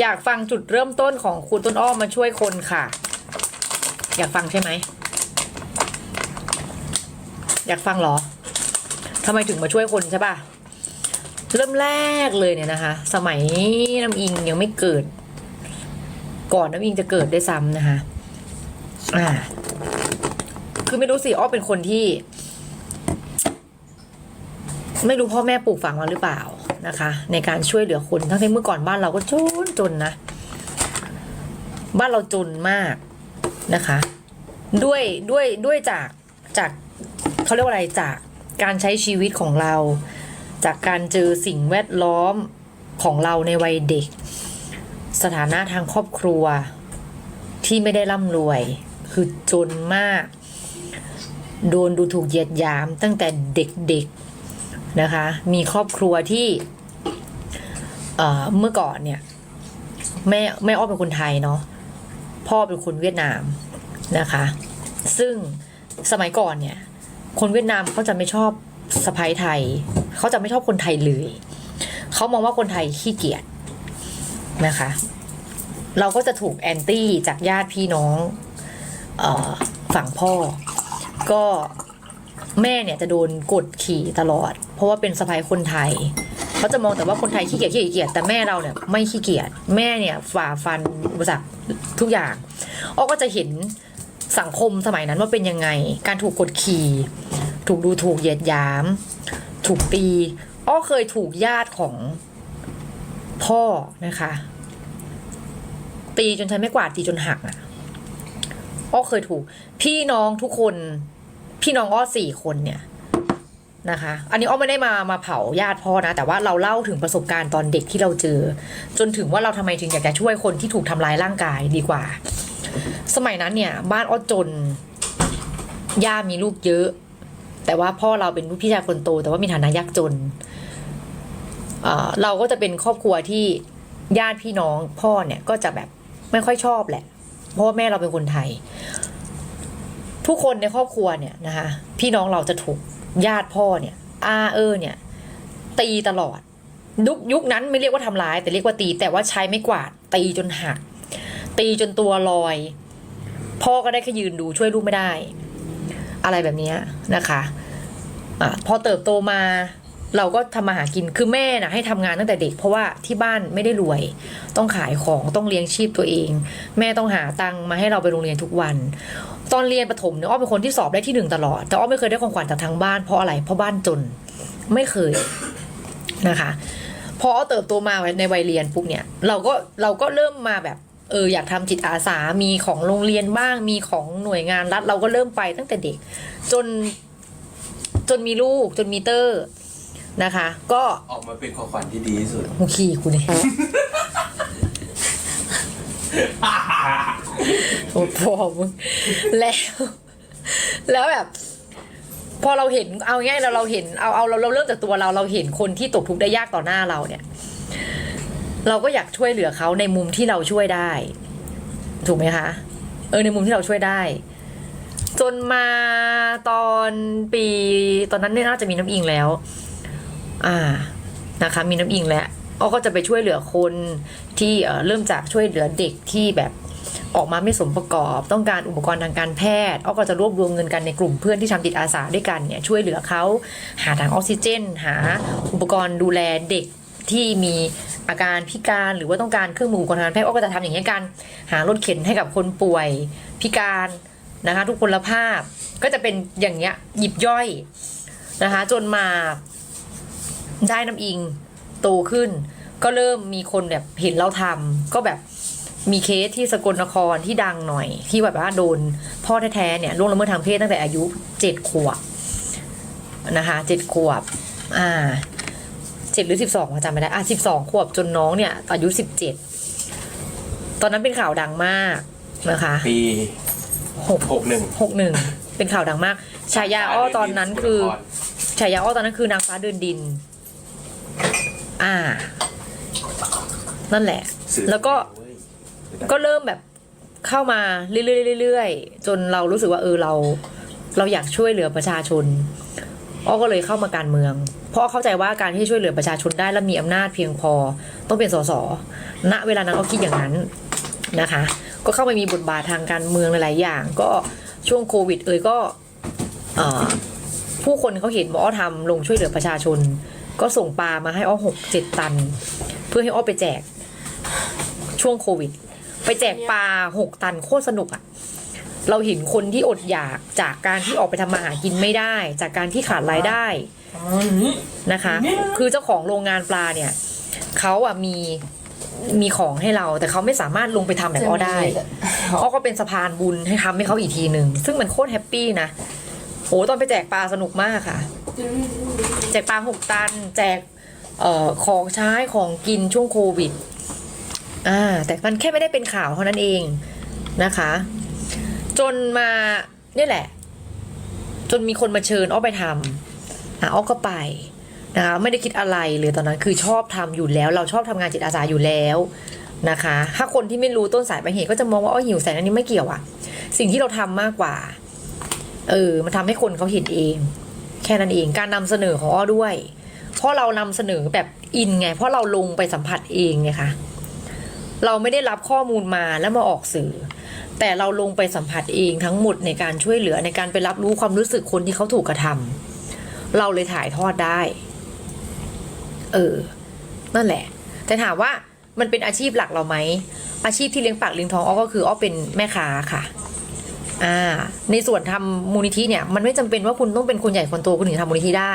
อยากฟังจุดเริ่มต้นของคุณต้นอ้อมมาช่วยคนค่ะ อยากฟังใช่ไหม อยากฟังเหรอทำไมถึงมาช่วยคนใช่ปะเริ่มแรกเลยเนี่ยนะคะ สมัยน้ำอิงยังไม่เกิด ก่อนน้ำอิงจะเกิดได้ซ้ำนะคะ อ่า คือไม่รู้สิอ้อเป็นคนที่ ไม่รู้พ่อแม่ปลูกฝังมาหรือเปล่า นะคะ ในการช่วยเหลือคนทั้งที่เมื่อก่อนบ้านเราก็จนจนนะ บ้านเราจนมากนะคะ ด้วยด้วยด้วยจากจากเขาเรียกว่าอะไรจากการใช้ชีวิตของเรา จากการเจอสิ่งแวดล้อมของเราในวัยเด็ก สถานะทางครอบครัวที่ไม่ได้ร่ำรวย คือจนมาก โดนดูถูกเหยียดหยามตั้งแต่เด็กๆ นะคะ มีครอบครัวที่เอ่อเมื่อก่อนเนี่ยแม่แม่อ้อเป็นคนไทยเนาะพ่อเป็นคนเวียดนามนะคะ ซึ่งสมัยก่อนเนี่ย คนเวียดนามเขาจะไม่ชอบสะพ้ายไทย เขาจะไม่ชอบคนไทยเลย เขามองว่าคนไทยขี้เกียจนะคะ เราก็จะถูกแอนตี้จากญาติพี่น้องเออฝั่งพ่อ ก็ แม่เนี่ยจะโดนกดขี่ตลอด เพราะว่าเป็นสะพายคนไทยเขาจะมองแต่ว่าคนไทยขี้เกียจขี้เกียจแต่แม่เราเนี่ยไม่ขี้เกียจแม่เนี่ยฝ่าฟันอุปสรรคทุกอย่างอ้อก็จะเห็นสังคมสมัยนั้นว่าเป็นยังไง การถูกกดขี่ ถูกดูถูกเหยียดหยาม ถูกตีอ้อเคยถูกญาติของพ่อนะคะ ตีจนใช้ไม่กวาดตีจนหักอะอ้อเคยถูก พี่น้องทุกคน พี่น้องอ้อสี่คนเนี่ยนะคะ อันนี้อ้อไม่ได้มามาเผาญาติพ่อนะ แต่ว่าเราเล่าถึงประสบการณ์ตอนเด็กที่เราเจอ จนถึงว่าเราทำไมถึงอยากจะช่วยคนที่ถูกทำร้ายร่างกายดีกว่า สมัยนั้นเนี่ย บ้านอ้อจน ย่ามีลูกเยอะ แต่ว่าพ่อเราเป็นลูกพี่ชายคนโต แต่ว่ามีฐานะยากจนเเราก็จะเป็นครอบครัวที่ญาติพี่น้องพ่อเนี่ยก็จะแบบไม่ค่อยชอบแหละ เพราะว่าแม่เราเป็นคนไทย ทุกคนในครอบครัวเนี่ยนะคะพี่น้องเราจะถูกญาติพ่อเนี่ยอาเออเนี่ยตีตลอดยุคยุคนั้นไม่เรียกว่าทำร้าย แต่เรียกว่าตี แต่ว่าใช้ไม่กวาดตีจนหัก ตีจนตัวลอย พ่อก็ได้แค่ยืนดูช่วยลูกไม่ได้ อะไรแบบนี้นะคะอะพอเติบโตมาเราก็ทำมาหากินคือแม่นะให้ทำงานตั้งแต่เด็ก เพราะว่าที่บ้านไม่ได้รวย ต้องขายของต้องเลี้ยงชีพตัวเอง แม่ต้องหาตังค์มาให้เราไปโรงเรียนทุกวัน ตอนเรียนประถมเนี่ยอ้อเป็นคนที่สอบได้ที่หนึ่งตลอด แต่อ้อไม่เคยได้ของขวัญจากทางบ้านเพราะอะไร เพราะบ้านจนไม่เคยนะคะ พออ้อเติบโตมาในวัยเรียนปุ๊บเนี่ย เราก็เราก็เริ่มมาแบบเอออยากทำจิตอาสา มีของโรงเรียนบ้าง มีของหน่วยงานรัฐ เราก็เริ่มไปตั้งแต่เด็ก จน จนมีลูก จนมีเตอร์นะคะ ก็ออกมาเป็นของขวัญที่ดีที่สุดหูขี่กูเนี่ย โอ้พอมึงแล้ว แล้วแบบ พอเราเห็นเอาง่ายเราเราเห็นเอาเอาเราเราเริ่มจากตัวเราเราเห็นคนที่ตกทุกข์ได้ยากต่อหน้าเราเนี่ย เราก็อยากช่วยเหลือเขาในมุมที่เราช่วยได้ ถูกไหมคะเออในมุมที่เราช่วยได้ จนมาตอนปีตอนนั้นเนี่ยน่าจะมีน้ำอิงแล้ว อ่านะคะ มีน้ำอิงแล้ว อ้อก็จะไปช่วยเหลือคนที่เริ่มจากช่วยเหลือเด็กที่แบบออกมาไม่สมประกอบ ต้องการอุปกรณ์ทางการแพทย์อ้อก็จะรวบรวมเงินกันในกลุ่มเพื่อนที่ทำจิตอาสาด้วยกันเนี่ยช่วยเหลือเขาหาถังออกซิเจน หาอุปกรณ์ดูแลเด็กที่มีอาการพิการหรือว่าต้องการเครื่องมืออุปกรณ์ทางการแพทย์อ้อก็จะทำอย่างนี้กัน หารถเข็นให้กับคนป่วยพิการนะคะทุกพลภาพก็จะเป็นอย่างเงี้ยหยิบย่อยนะคะจนมาได้น้ำอิง โตขึ้น ก็เริ่มมีคนแบบเห็นเราทำก็แบบมีเคสที่สกลนครที่ดังหน่อย ที่แบบว่าโดนพ่อแท้ๆเนี่ยล่วงละเมิดทางเพศตั้งแต่อายุเจ็ดขวบนะคะเจ็ดขวบอ่าเจ็ดหรือสิบสองจำไม่ได้อะสิบสองขวบจนน้องเนี่ยอายุสิบเจ็ดตอนนั้นเป็นข่าวดังมากนะคะปีหกหกหนึ่งหกหนึ่งเป็นข่าวดังมากฉายาอ้อตอนนั้นคือฉายาอ้อตอนนั้นคือนางฟ้าเดินดิน อ่า นั่นแหละ แล้วก็ก็เริ่มแบบเข้ามาเรื่อยๆเรื่อยๆจนเรารู้สึกว่าเออเราเราอยากช่วยเหลือประชาชนอ้อก็เลยเข้ามาการเมือง เพราะเข้าใจว่าการที่ช่วยเหลือประชาชนได้และมีอำนาจเพียงพอ ต้องเป็นสสณเวลานั้นเขาคิดอย่างนั้นนะคะ ก็เข้าไปมีบทบาททางการเมืองหลายๆอย่าง ก็ช่วงโควิด เอ่ยก็เอ่อผู้คนเขาเห็นว่าอ้อทำลงช่วยเหลือประชาชน ก็ส่งปลามาให้อ้อหกเจ็ดตัน เพื่อให้อ้อไปแจก ช่วงโควิด ไปแจกปลาหกตันโคตรสนุกอะเราเห็นคนที่อดอยากจากการที่ออกไปทำมาหากินไม่ได้ จากการที่ขาดรายได้นะคะ คือเจ้าของโรงงานปลาเนี่ยเขาอะมีมีของให้เรา แต่เขาไม่สามารถลงไปทำแบบอ้อได้อ้อก็เป็นสะพานบุญให้ทำให้เขาอีกทีหนึ่งซึ่งมันโคตรแฮปปี้นะโอ้ตอนไปแจกปลาสนุกมากค่ะ แจกปลาหกตัน แจกเอ่อของใช้ของกินช่วงโควิดอ่าแต่มันแค่ไม่ได้เป็นข่าวเท่านั้นเองนะคะ จนมาเนี่ยแหละ จนมีคนมาเชิญอ้อไปทำอะอ้อก็ไปนะคะไม่ได้คิดอะไรเลยตอนนั้นคือชอบทำอยู่แล้ว เราชอบทำงานจิตอาสาอยู่แล้วนะคะ ถ้าคนที่ไม่รู้ต้นสายปลายเหตุก็จะมองว่าอ้อหิวแสงอันนี้ไม่เกี่ยวอะสิ่งที่เราทำมากกว่า เออมันทำให้คนเขาเห็นเอง แค่นั้นเองการนำเสนอของอ้อด้วย เพราะเรานำเสนอแบบอินไง เพราะเราลงไปสัมผัสเองไงคะเราไม่ได้รับข้อมูลมาแล้วมาออกสื่อ แต่เราลงไปสัมผัสเองทั้งหมดในการช่วยเหลือในการไปรับรู้ความรู้สึกคนที่เขาถูกกระทำเราเลยถ่ายทอดได้ เออ นั่นแหละ แต่ถามว่ามันเป็นอาชีพหลักเราไหมอาชีพที่เลี้ยงปากเลี้ยงท้องอ้อก็คืออ้อเป็นแม่ค้าค่ะ อ่าในส่วนทำมูลนิธิเนี่ยมันไม่จำเป็นว่าคุณต้องเป็นคนใหญ่คนโตคุณถึงทำมูลนิธิได้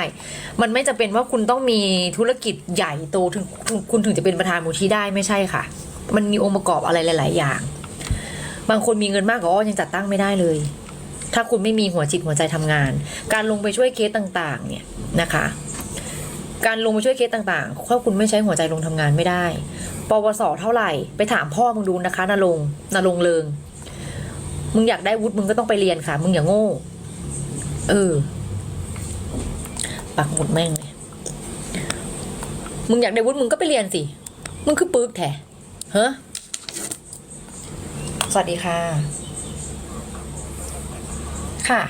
มันไม่จำเป็นว่าคุณต้องมีธุรกิจใหญ่โตถึงคุณถึงจะเป็นประธานมูลนิธิได้ไม่ใช่ค่ะ มันมีองค์ประกอบอะไรหลาย ๆ อย่าง บางคนมีเงินมากกว่าอ้อยังจัดตั้งไม่ได้เลย ถ้าคุณไม่มีหัวจิตหัวใจทำงาน การลงไปช่วยเคสต่าง ๆ เนี่ยนะคะการลงไปช่วยเคสต่างๆถ้าคุณไม่ใช้หัวใจลงทำงานไม่ได้ ปวสเท่าไหร่ ไปถามพ่อมึงดูนะคะนรงค์นรงเลิง มึงอยากได้วุฒิมึงก็ต้องไปเรียนค่ะ มึงอย่าโง่ เออ ปักหมุดแม่งเลย มึงอยากได้วุฒิมึงก็ไปเรียนสิ มึงคือปึกแท้เฮ้สวัสดีค่ะ ค่ะ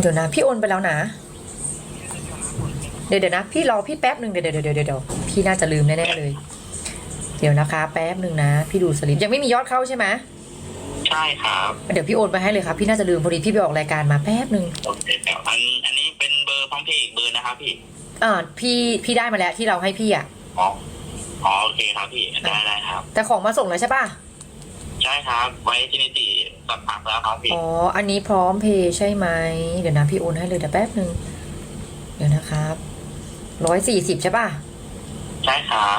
เดี๋ยวนะ พี่โอนไปแล้วนะ เดี๋ยวเดี๋ยวนะ พี่รอพี่แป๊บหนึ่งเดี๋ยวเดี๋ยวเดี๋ยวเดี๋ยวพี่น่าจะลืมแน่ ๆ เลย เดี๋ยวนะคะ แป๊บหนึ่งนะ พี่ดูสลิปยังไม่มียอดเข้าใช่ไหมใช่ครับเดี๋ยวพี่โอนไปให้เลยครับ พี่น่าจะลืมพอดีพี่ไปออกรายการมาแป๊บหนึ่งโอเคครับอันอันนี้เป็นเบอร์พร้อมเพย์อีกเบอร์นะครับพี่อ่าพี่พี่ได้มาแล้วที่เราให้พี่อะอ๋ออ๋อโอเคครับพี่ได้ได้ครับ แต่ของมาส่งแล้วใช่ป่ะใช่ครับ ไว้ที่นิติสักพักแล้วครับพี่อ๋ออันนี้พร้อมเพย์ใช่ไหมเดี๋ยวนะพี่โอนให้เลยเดี๋ยวแป๊บหนึ่งเดี๋ยวนะครับร้อยสี่สิบใช่ป่ะใช่ครับ